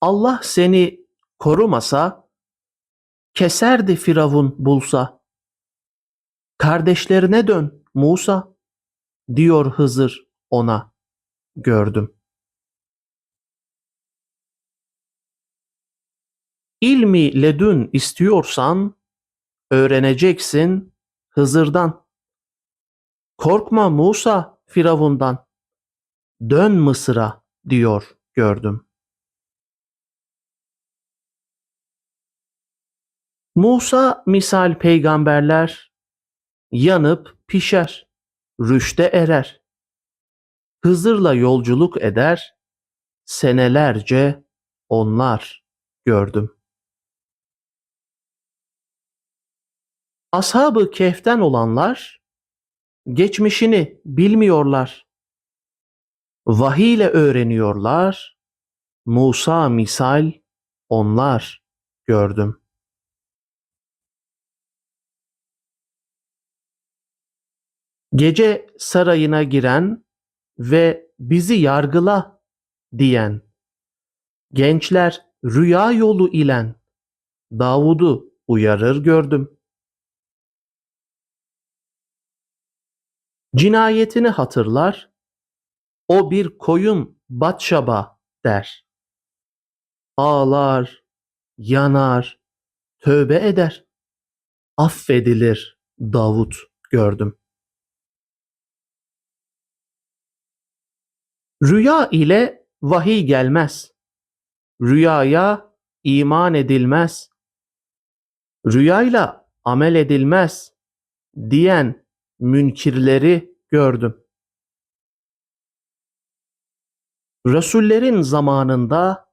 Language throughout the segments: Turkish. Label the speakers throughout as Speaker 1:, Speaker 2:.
Speaker 1: Allah seni korumasa, keserdi Firavun bulsa. Kardeşlerine dön Musa, diyor Hızır ona, gördüm. İlmi ledün istiyorsan, öğreneceksin Hızır'dan. Korkma Musa Firavundan. Dön Mısır'a diyor gördüm. Musa misal peygamberler yanıp pişer, rüşte erer. Hızır'la yolculuk eder, senelerce onlar gördüm. Ashab-ı Kehf'ten olanlar geçmişini bilmiyorlar. Vahiy ile öğreniyorlar. Musa misal onlar gördüm. Gece sarayına giren ve bizi yargıla diyen gençler rüya yolu ilen Davud'u uyarır gördüm. Cinayetini hatırlar, o bir koyun batşaba der. Ağlar, yanar, tövbe eder. Affedilir Davut gördüm. Rüya ile vahiy gelmez. Rüyaya iman edilmez. Rüyayla amel edilmez diyen münkirleri gördüm. Resullerin zamanında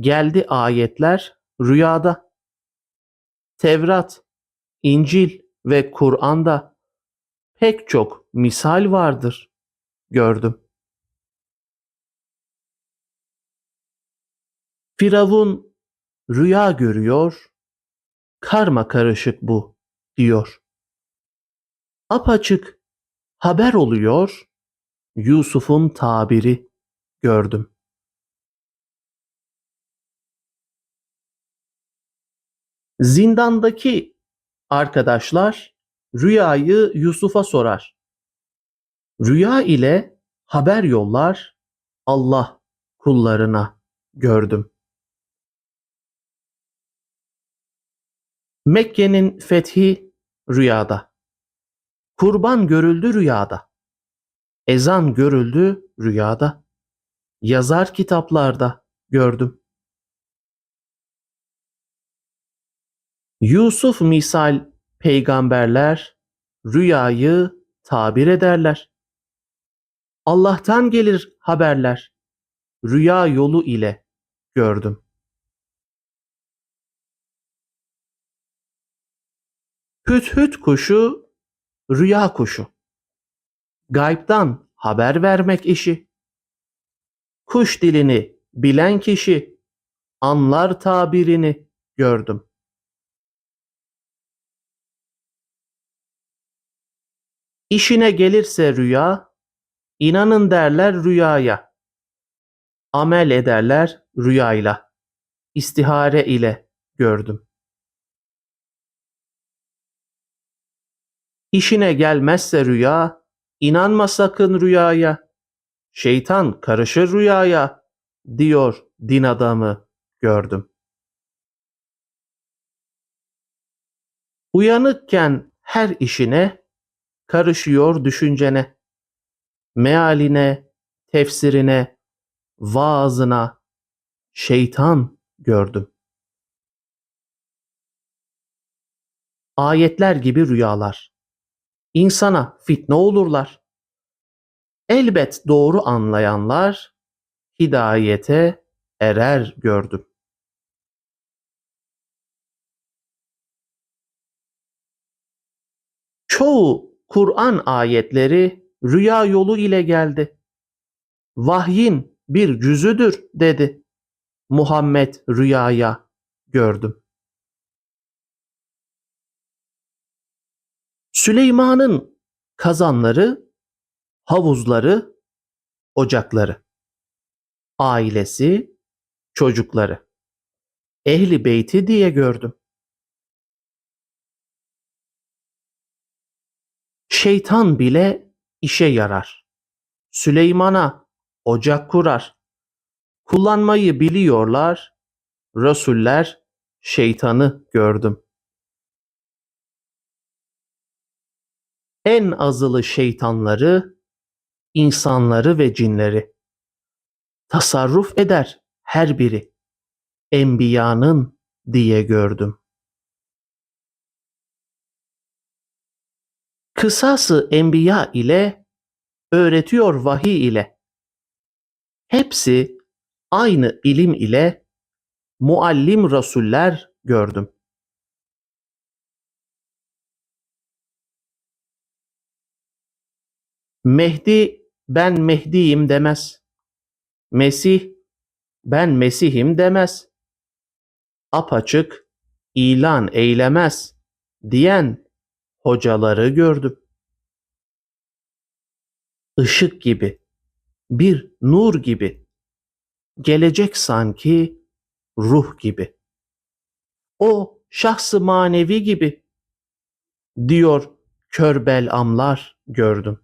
Speaker 1: geldi ayetler rüyada. Tevrat, İncil ve Kur'an'da pek çok misal vardır gördüm. Firavun rüya görüyor, karma karışık bu diyor. Apaçık haber oluyor, Yusuf'un tabiri gördüm. Zindandaki arkadaşlar rüyayı Yusuf'a sorar. Rüya ile haber yollar Allah kullarına gördüm. Mekke'nin fethi rüyada. Kurban görüldü rüyada. Ezan görüldü rüyada. Yazar kitaplarda gördüm. Yusuf misal peygamberler rüyayı tabir ederler. Allah'tan gelir haberler. Rüya yolu ile gördüm. Hüt hüt kuşu rüya kuşu. Gaybdan haber vermek işi. Kuş dilini bilen kişi anlar tabirini gördüm. İşine gelirse rüya, inanın derler rüyaya. Amel ederler rüyayla. İstihare ile gördüm. İşine gelmezse rüya, inanma sakın rüyaya. Şeytan karışır rüyaya, diyor din adamı gördüm. Uyanıkken her işine, karışıyor düşüncene, mealine, tefsirine, vaazına, şeytan gördüm. Ayetler gibi rüyalar. İnsana fitne olurlar. Elbet doğru anlayanlar hidayete erer gördüm. Çoğu Kur'an ayetleri rüya yolu ile geldi. Vahyin bir cüzüdür dedi. Muhammed rüyaya gördüm. Süleyman'ın kazanları, havuzları, ocakları, ailesi, çocukları. Ehli beyti diye gördüm. Şeytan bile işe yarar. Süleyman'a ocak kurar. Kullanmayı biliyorlar. Resuller şeytanı gördüm. En azılı şeytanları, insanları ve cinleri. Tasarruf eder her biri. Enbiyanın diye gördüm. Kısası enbiya ile öğretiyor vahiy ile. Hepsi aynı ilim ile muallim rasuller gördüm. Mehdi ben Mehdi'yim demez. Mesih ben Mesih'im demez. Apaçık ilan eylemez diyen hocaları gördüm. Işık gibi, bir nur gibi, gelecek sanki ruh gibi. O şahsı manevi gibi diyor körbel amlar gördüm.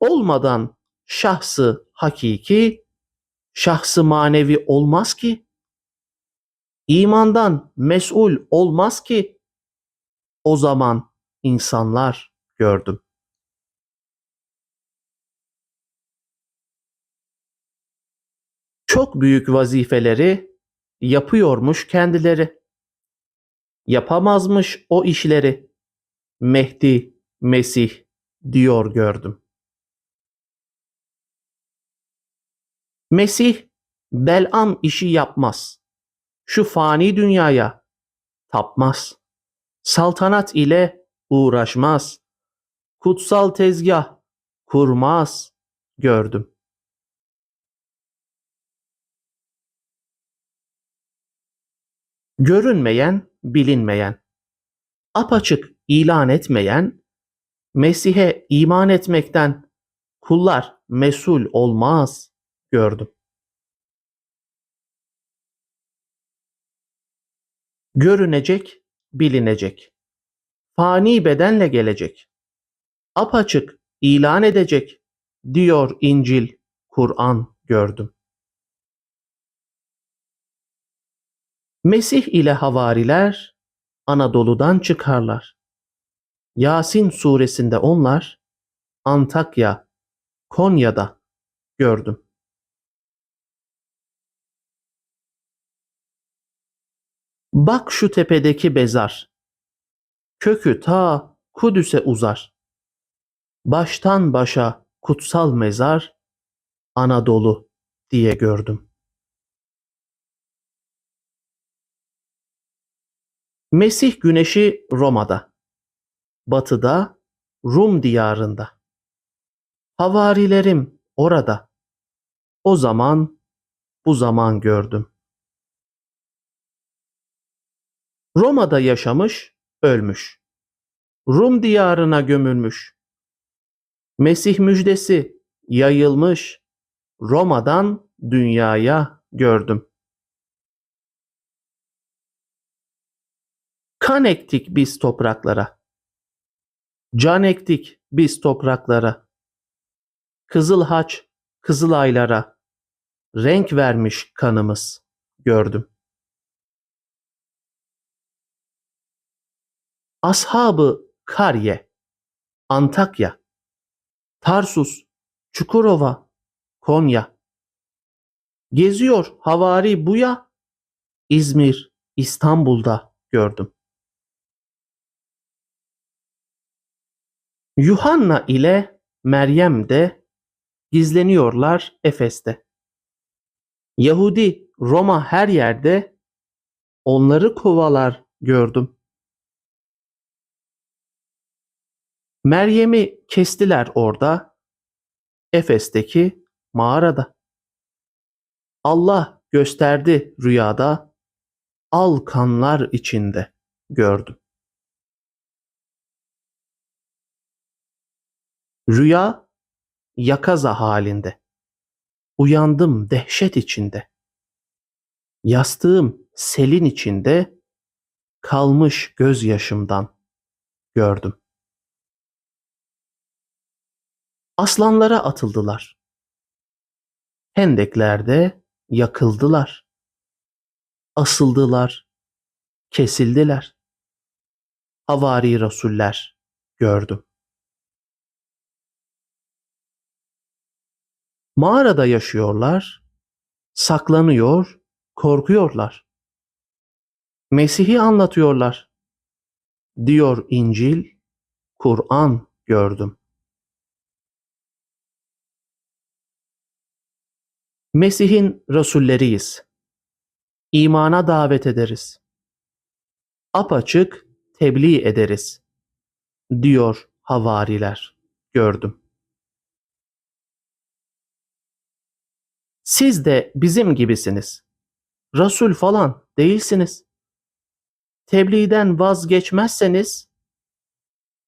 Speaker 1: Olmadan şahsı hakiki, şahsı manevi olmaz ki. İmandan mesul olmaz ki. O zaman insanlar gördüm. Çok büyük vazifeleri yapıyormuş kendileri. Yapamazmış o işleri. Mehdi, Mesih diyor gördüm. Mesih Bel'am işi yapmaz. Şu fani dünyaya tapmaz. Saltanat ile uğraşmaz. Kutsal tezgah kurmaz gördüm. Görünmeyen, bilinmeyen, apaçık ilan etmeyen, Mesih'e iman etmekten kullar mesul olmaz gördüm. Görünecek, bilinecek. Fani bedenle gelecek. Apaçık ilan edecek diyor İncil, Kur'an gördüm. Mesih ile havariler Anadolu'dan çıkarlar. Yasin suresinde onlar Antakya, Konya'da gördüm. Bak şu tepedeki bezar. Kökü ta Kudüs'e uzar. Baştan başa kutsal mezar Anadolu diye gördüm. Mesih güneşi Roma'da, batıda Rum diyarında. Havarilerim orada. O zaman bu zaman gördüm. Roma'da yaşamış, ölmüş. Rum diyarına gömülmüş. Mesih müjdesi yayılmış. Roma'dan dünyaya gördüm. Kan ektik biz topraklara. Can ektik biz topraklara. Kızıl haç, kızıl aylara renk vermiş kanımız gördüm. Ashabı Karye, Antakya, Tarsus, Çukurova, Konya. Geziyor havari buya, İzmir, İstanbul'da gördüm. Yuhanna ile Meryem de gizleniyorlar Efes'te. Yahudi, Roma her yerde onları kovalar gördüm. Meryem'i kestiler orada, Efes'teki mağarada. Allah gösterdi rüyada, al kanlar içinde gördüm. Rüya yakaza halinde. Uyandım dehşet içinde. Yastığım selin içinde kalmış gözyaşımdan gördüm. Aslanlara atıldılar. Hendeklerde yakıldılar. Asıldılar, kesildiler. Havari rasuller gördüm. Mağarada yaşıyorlar, saklanıyor, korkuyorlar. Mesih'i anlatıyorlar. Diyor İncil, Kur'an gördüm. Mesih'in rasulleriyiz. İmana davet ederiz. Apaçık tebliğ ederiz. Diyor havariler gördüm. Siz de bizim gibisiniz. Rasul falan değilsiniz. Tebliğden vazgeçmezseniz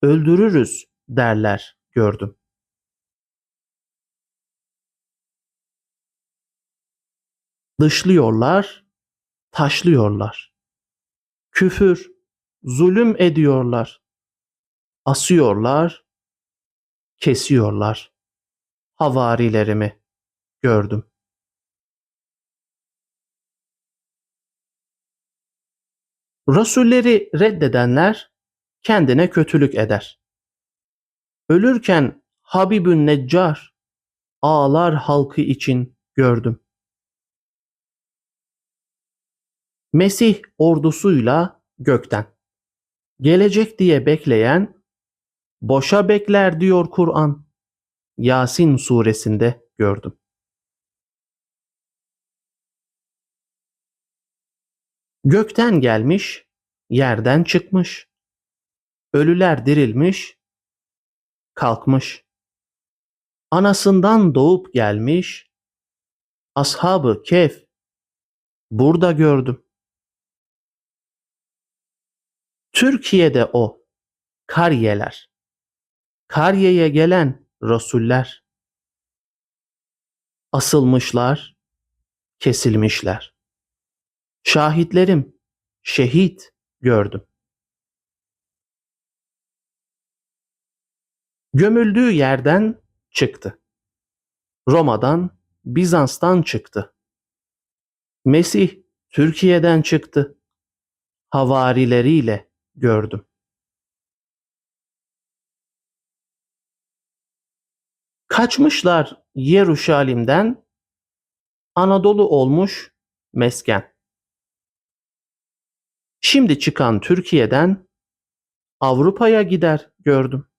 Speaker 1: öldürürüz derler gördüm. Dışlıyorlar, taşlıyorlar. Küfür, zulüm ediyorlar. Asıyorlar, kesiyorlar. Havarilerimi gördüm. Rasulleri reddedenler kendine kötülük eder. Ölürken Habibün Neccar ağlar halkı için gördüm. Mesih ordusuyla gökten gelecek diye bekleyen boşa bekler diyor Kur'an. Yasin suresinde gördüm. Gökten gelmiş, yerden çıkmış. Ölüler dirilmiş, kalkmış. Anasından doğup gelmiş. Ashabı Kehf burada gördüm. Türkiye'de o kariyeler. Kariyeye gelen rasuller. Asılmışlar, kesilmişler. Şahitlerim şehit gördüm. Gömüldüğü yerden çıktı. Roma'dan, Bizans'tan çıktı. Mesih Türkiye'den çıktı. Havarileriyle gördüm. Kaçmışlar Yeruşalim'den, Anadolu olmuş mesken. Şimdi çıkan Türkiye'den Avrupa'ya gider gördüm.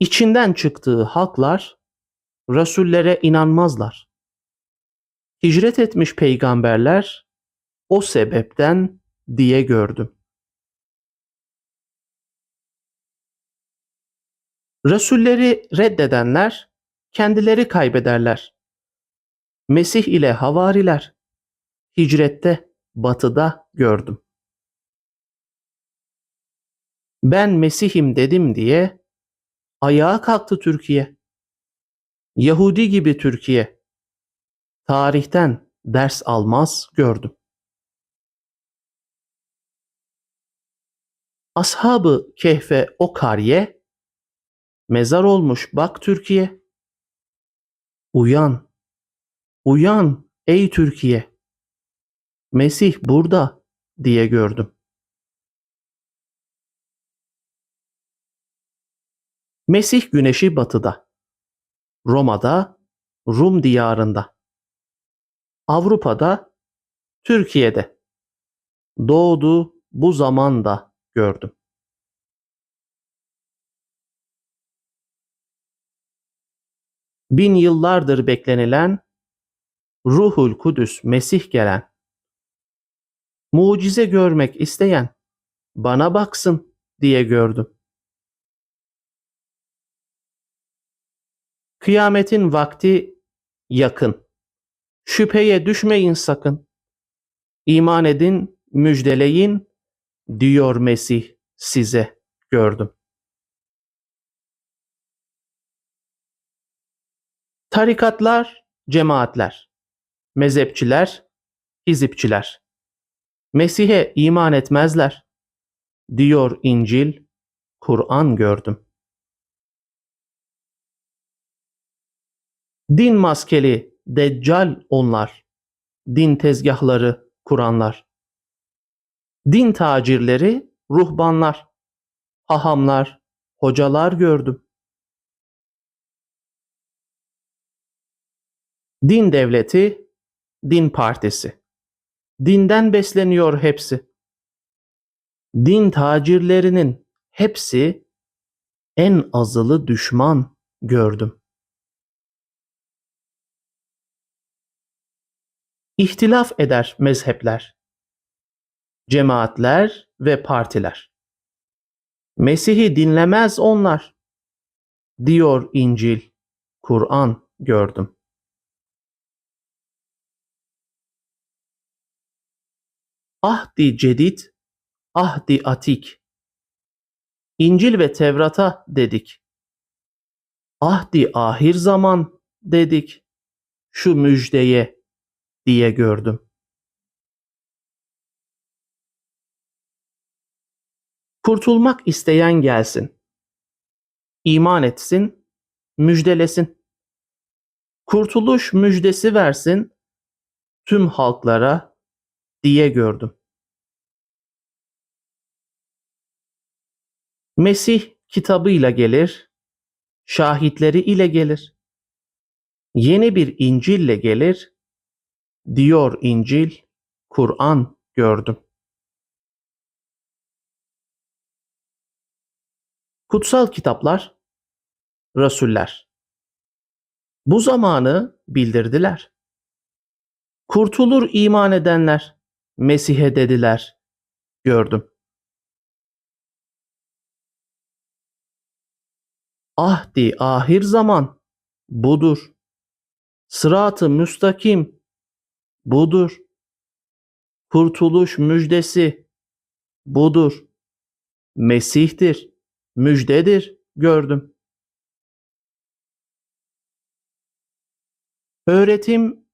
Speaker 1: İçinden çıktığı halklar Resullere inanmazlar. Hicret etmiş peygamberler o sebepten diye gördüm. Resulleri reddedenler kendileri kaybederler. Mesih ile havariler hicrette batıda gördüm. Ben Mesih'im dedim diye ayağa kalktı Türkiye. Yahudi gibi Türkiye. Tarihten ders almaz gördüm. Ashabı Kehfe o kariye, mezar olmuş bak Türkiye. Uyan, uyan ey Türkiye. Mesih burada diye gördüm. Mesih güneşi batıda. Roma'da, Rum diyarında. Avrupa'da, Türkiye'de. Doğdu bu zamanda gördüm. Bin yıllardır beklenilen Ruhul Kudüs Mesih gelen mucize görmek isteyen bana baksın diye gördüm. Kıyametin vakti yakın. Şüpheye düşmeyin sakın. İman edin, müjdeleyin diyor Mesih size gördüm. Tarikatlar, cemaatler, mezhepçiler, hizipçiler. Mesih'e iman etmezler. Diyor İncil, Kur'an gördüm. Din maskeli, deccal onlar. Din tezgahları kuranlar. Din tacirleri, ruhbanlar. Hahamlar, hocalar gördüm. Din devleti, din partisi. Dinden besleniyor hepsi. Din tacirlerinin hepsi en azılı düşman gördüm. İhtilaf eder mezhepler, cemaatler ve partiler. Mesih'i dinlemez onlar, diyor İncil, Kur'an gördüm. Ahdi cedid, ahdi atik. İncil ve Tevrat'a dedik. Ahdi ahir zaman dedik. Şu müjdeye diye gördüm. Kurtulmak isteyen gelsin. İman etsin, müjdelesin. Kurtuluş müjdesi versin tüm halklara diye gördüm. Mesih kitabıyla gelir, şahitleri ile gelir. Yeni bir İncil'le gelir, diyor İncil, Kur'an gördüm. Kutsal kitaplar, rasuller. Bu zamanı bildirdiler. Kurtulur iman edenler, Mesih'e dediler, gördüm. Ahdi ahir zaman budur. Sıratı müstakim budur. Kurtuluş müjdesi budur. Mesih'tir, müjdedir gördüm. Öğretim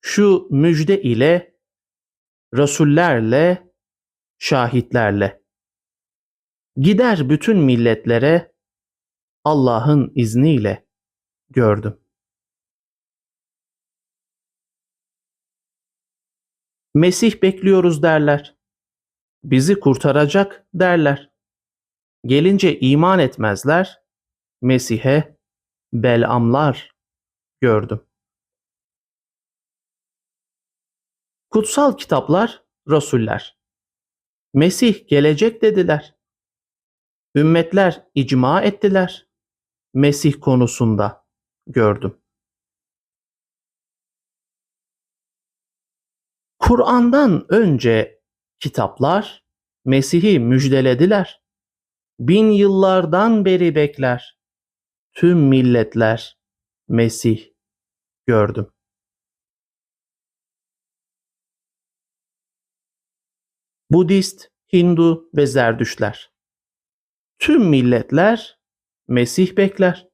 Speaker 1: şu müjde ile, rasullerle, şahitlerle. Gider bütün milletlere Allah'ın izniyle gördüm. Mesih bekliyoruz derler. Bizi kurtaracak derler. Gelince iman etmezler. Mesih'e belamlar gördüm. Kutsal kitaplar, rasuller. Mesih gelecek dediler. Ümmetler icma ettiler. Mesih konusunda gördüm. Kur'an'dan önce kitaplar Mesih'i müjdelediler. Bin yıllardan beri bekler. Tüm milletler Mesih gördüm. Budist, Hindu ve Zerdüşler. Tüm milletler Mesih bekler.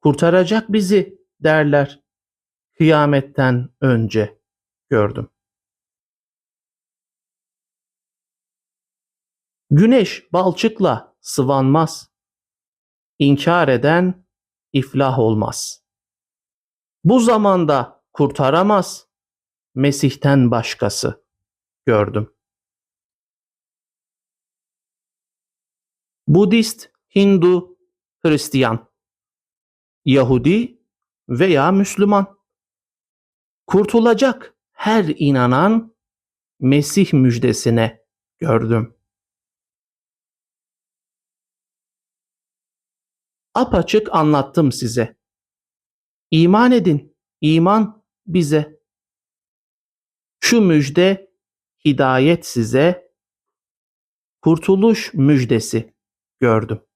Speaker 1: Kurtaracak bizi derler. Kıyametten önce gördüm. Güneş balçıkla sıvanmaz. İnkar eden iflah olmaz. Bu zamanda kurtaramaz Mesih'ten başkası gördüm. Budist, Hindu, Hristiyan, Yahudi veya Müslüman. Kurtulacak her inanan Mesih müjdesine gördüm. Apaçık anlattım size. İman edin, iman bize. Şu müjde hidayet size, kurtuluş müjdesi gördüm.